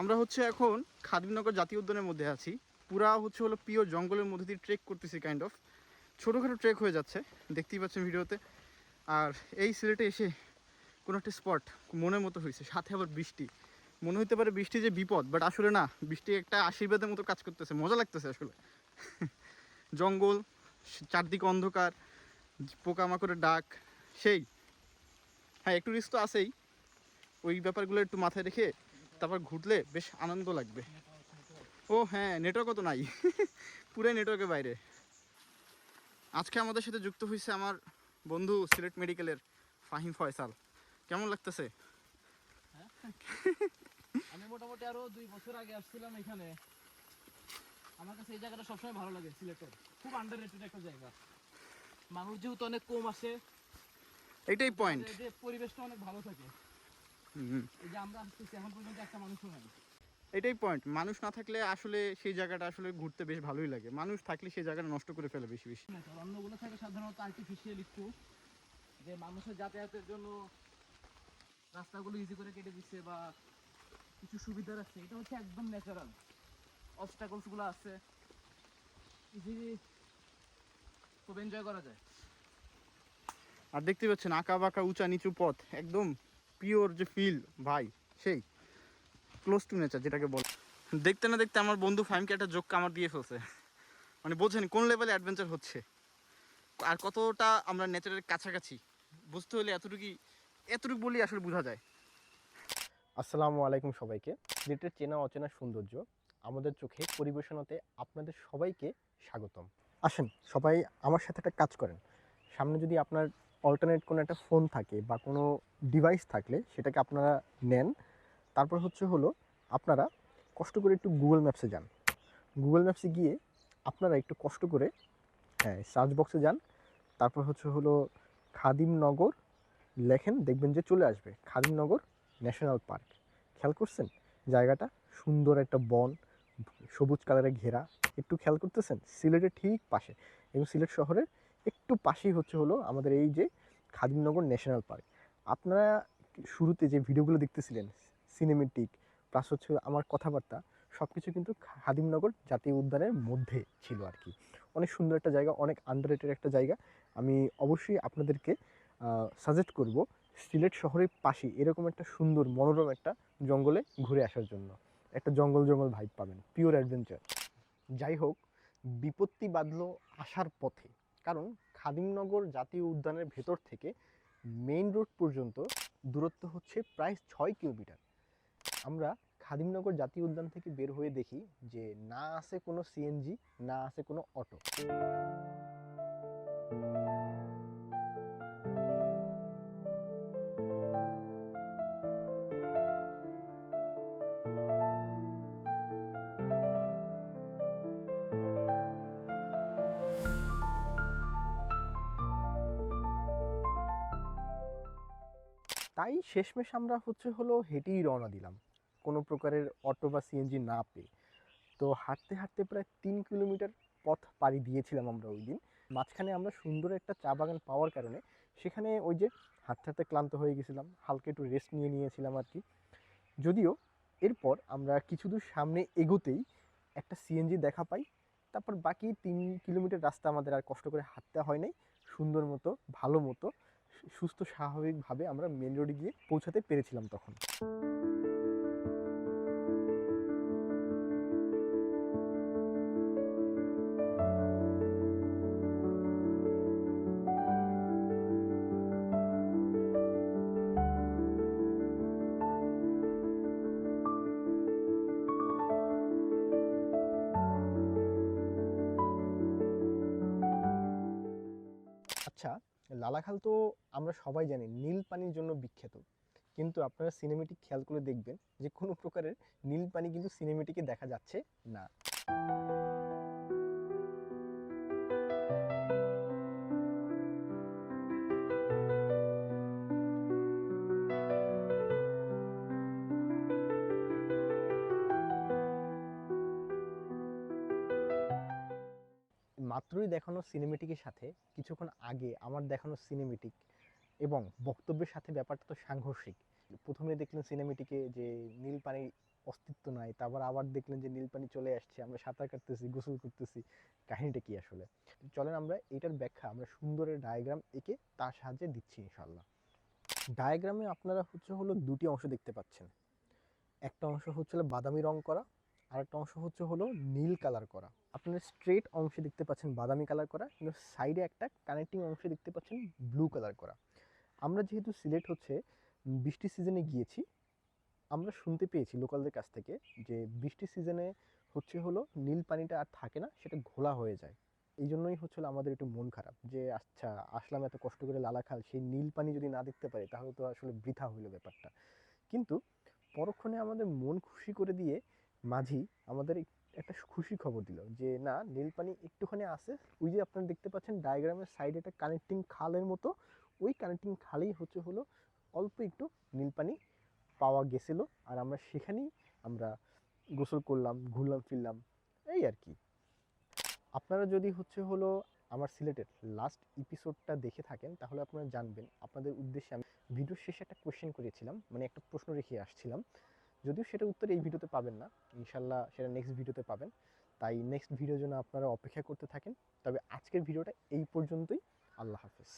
আমরা হচ্ছে এখন খাদিমনগর জাতীয় উদ্যানের মধ্যে আছি। পুরা হচ্ছে হলো পিওর জঙ্গলের মধ্যে দিয়ে ট্রেক করতেছি কাইন্ড অফ ছোটোখাটো ট্রেক হয়ে যাচ্ছে, দেখতেই পাচ্ছেন ভিডিওতে। আর এই সিলেটে এসে কোনো একটা স্পট মনের মতো হয়েছে, সাথে আবার বৃষ্টি। মনে হতে পারে বৃষ্টি যে বিপদ বাট আসলে না, বৃষ্টি একটা আশীর্বাদের মতো কাজ করতেছে, মজা লাগতেছে আসলে। জঙ্গল, চারদিকে অন্ধকার, পোকামাকড়ের ডাক, সেই। হ্যাঁ একটু রিস্ক তো আছেই। ওই ব্যাপারগুলো একটু মাথায় রেখে তারপর ঘুরলে বেশ আনন্দ লাগবে। ও হ্যাঁ নেটওয়ার্কও তো নাই। পুরাই নেটওয়ার্কের বাইরে। আজকে আমাদের সাথে যুক্ত হয়েছে আমার বন্ধু সিলেট মেডিকেলের ফাহিম ফয়সাল। কেমন লাগতেছে? আমি মোটামুটি আরও দুই বছর আগে আসছিলাম এখানে। আমার কাছে এই জায়গাটা সবসময় ভালো লাগে সিলেটের। খুব আন্ডার একটা জায়গা। মানুষ যেহেতু অনেক কম আসে এটাই পয়েন্ট পরিবেশটা অনেক ভালো থাকে। এই যে আমরা আসতেছি এখন পর্যন্ত একটা মানুষও নাই। এটাই পয়েন্ট মানুষ না থাকলে আসলে সেই জায়গাটা আসলে ঘুরতে বেশ ভালোই লাগে। মানুষ থাকলে সেই জায়গাটা নষ্ট করে ফেলে বেশি বেশি। অন্যগুলো থাকে সাধারণত আর্টিফিশিয়াল একটু যে মানুষের যাতায়াতের জন্য রাস্তাগুলো ইজি করে কেটে দিচ্ছে বা কিছু সুবিধা রাখছে এটা হচ্ছে একদম ন্যাচারাল অবস্টাকলসগুলো আছে ইজিলি খুব এনজয় করা যায়। আর দেখতে পাচ্ছেন আঁকা বাঁকা উঁচা নিচু পথ একদম পিওর যে ফিল ভাই, সেই ক্লোজ টু নেচার যেটাকে বলে। দেখতে না দেখতে আমার বন্ধু ফাইমকে একটা যোগ কামড় দিয়ে ফেলছে। মানে বোঝেন কোন লেভেলে অ্যাডভেঞ্চার হচ্ছে। আর কতটা আমরা নেচারের কাছাকাছি, বুঝতে হলে এতটুকুই, এতটুকু বলি আসলে বোঝা যায়। আসসালামু আলাইকুম সবাইকে। সিলেটের চেনা অচেনা সৌন্দর্য, আমাদের চোখে পরিবেশনাতে আপনাদের সবাইকে স্বাগতম। আসেন, সবাই আমার সাথে একটা কাজ করেন। সামনে যদি আপনার অল্টারনেট কোনো একটা ফোন থাকে বা কোনো ডিভাইস থাকলে সেটাকে আপনারা নেন। তারপর হচ্ছে হলো আপনারা কষ্ট করে একটু গুগল ম্যাপসে যান। গুগল ম্যাপসে গিয়ে আপনারা একটু কষ্ট করে হ্যাঁ সার্চ বক্সে যান। তারপর হচ্ছে হলো খাদিমনগর লেখেন, দেখবেন যে চলে আসবে। Khadimnagar national park. খেয়াল করছেন? জায়গাটা সুন্দর একটা বন, সবুজ কালারে ঘেরা। একটু খেয়াল করতেছেন? সিলেটের ঠিক পাশে। এবং সিলেট শহরের একটু পাশেই হচ্ছে হলো আমাদের এই যে খাদিমনগর ন্যাশনাল পার্ক। আপনারা শুরুতে যে ভিডিওগুলো দেখতেছিলেন, সিনেমেটিক প্লাস হচ্ছে আমার কথাবার্তা সব কিছু কিন্তু খাদিমনগর জাতীয় উদ্যানের মধ্যে ছিল আর কি অনেক সুন্দর একটা জায়গা, অনেক আন্ডারেটেড একটা জায়গা। আমি অবশ্যই আপনাদেরকে সাজেস্ট করব সিলেট শহরের পাশে এরকম একটা সুন্দর মনোরম একটা জঙ্গলে ঘুরে আসার জন্য। একটা জঙ্গল জঙ্গল ভাইব পাবেন পিওর অ্যাডভেঞ্চার যাই হোক, বিপত্তি বাঁধলো আসার পথে। কারণ খাদিমনগর জাতীয় উদ্যানের ভেতর থেকে মেইন রোড পর্যন্ত দূরত্ব হচ্ছে প্রায় ছয় কিলোমিটার। আমরা খাদিমনগর জাতীয় উদ্যান থেকে বের হয়ে দেখি যে না আছে কোনো সিএনজি, না আছে কোনো অটো। তাই শেষমেশ আমরা হচ্ছে হলো হেঁটেই রওনা দিলাম। কোনো প্রকারের অটো বা সিএনজি না পেয়ে। তো হাঁটতে হাঁটতে প্রায় তিন কিলোমিটার পথ পাড়ি দিয়েছিলাম আমরা ওই দিন। মাঝখানে আমরা সুন্দর একটা চা বাগান পাওয়ার কারণে সেখানে ওই যে হাঁটতে হাঁটতে ক্লান্ত হয়ে গেছিলাম, হালকা একটু রেস্ট নিয়ে নিয়েছিলাম আর কি। যদিও এরপর আমরা কিছু দূর সামনে এগোতেই একটা সিএনজি দেখা পাই। তারপর বাকি তিন কিলোমিটার রাস্তা আমাদের আর কষ্ট করে হাঁটতে হয় নাই। সুন্দর মতো, ভালো মতো। সুস্থ স্বাভাবিকভাবে আমরা মেন রোডে গিয়ে পৌঁছাতে পেরেছিলাম তখন। আচ্ছা লালাখাল তো আমরা সবাই জানি নীল পানির জন্য বিখ্যাত। কিন্তু আপনারা সিনেমেটিক খেয়াল করে দেখবেন যে কোনো প্রকারের নীল পানি কিন্তু সিনেমেটিকে দেখা যাচ্ছে না। মাত্রই দেখানো সিনেমেটিকের সাথে কিছুক্ষণ আগে আমার দেখানো সিনেমেটিক এবং বক্তব্যের সাথে ব্যাপারটা তো সাংঘর্ষিক। প্রথমে দেখলেন সিনেমেটিকে যে নীল পানির অস্তিত্ব নাই, তারপর আবার দেখলেন যে নীল পানি চলে আসছে, আমরা সাঁতার কাটতেছি, গোসল করতেছি। কাহিনীটা কি আসলে? চলেন আমরা এটার ব্যাখ্যা, আমরা সুন্দরের ডায়াগ্রাম এঁকে তার সাহায্যে দিচ্ছি ইনশাল্লাহ ডায়াগ্রামে আপনারা হচ্ছে হলো দুটি অংশ দেখতে পাচ্ছেন। একটা অংশ হচ্ছে বাদামি রং করা আর একটা অংশ হচ্ছে হলো নীল কালার করা। আপনারা স্ট্রেট অংশে দেখতে পাচ্ছেন বাদামি কালার করা কিন্তু সাইডে একটা কানেক্টিং অংশে দেখতে পাচ্ছেন ব্লু কালার করা। আমরা যেহেতু সিলেট হচ্ছে উম, বৃষ্টির সিজনে গিয়েছি আমরা শুনতে পেয়েছি লোকালদের কাছ থেকে যে বৃষ্টির সিজনে হচ্ছে হলো নীল পানিটা আর থাকে না সেটা ঘোলা হয়ে যায়। এই জন্যই হচ্ছে আমাদের একটু মন খারাপ যে আচ্ছা আসলাম এত কষ্ট করে লালাখাল সেই নীল পানি যদি না দেখতে পারি তাহলে তো আসলে বৃথা হইল ব্যাপারটা। কিন্তু পরক্ষণে আমাদের মন খুশি করে দিয়ে মাঝি আমাদের একটা খুশি খবর দিল যে, না নীল পানি একটুখানি আছে। ওই যে আপনারা দেখতে পাচ্ছেন ডায়াগ্রামের সাইডে একটা কানেক্টিং খালের মতো। ওই কানেক্টিং খালেই হচ্ছে হলো অল্প একটু নীল পানি পাওয়া গেছিল। আর আমরা সেখানেই আমরা গোসল করলাম, ঘুরলাম, ফিরলাম, এই আর কি। আপনারা যদি হচ্ছে হলো আমার সিলেটের লাস্ট এপিসোডটা দেখে থাকেন, তাহলে আপনারা জানবেন। আপনাদের উদ্দেশ্যে আমি ভিডিওর শেষে একটা কোয়েশ্চেন করেছিলাম মানে একটা প্রশ্ন রেখে আসছিলাম। যদিও সেটা উত্তর এই ভিডিওতে পাবেন না, ইনশাল্লাহ সেটা নেক্সট ভিডিওতে পাবেন। তাই নেক্সট ভিডিওর জন্য আপনারা অপেক্ষা করতে থাকেন। তবে আজকের ভিডিওটা এই পর্যন্তই। আল্লাহ হাফেজ।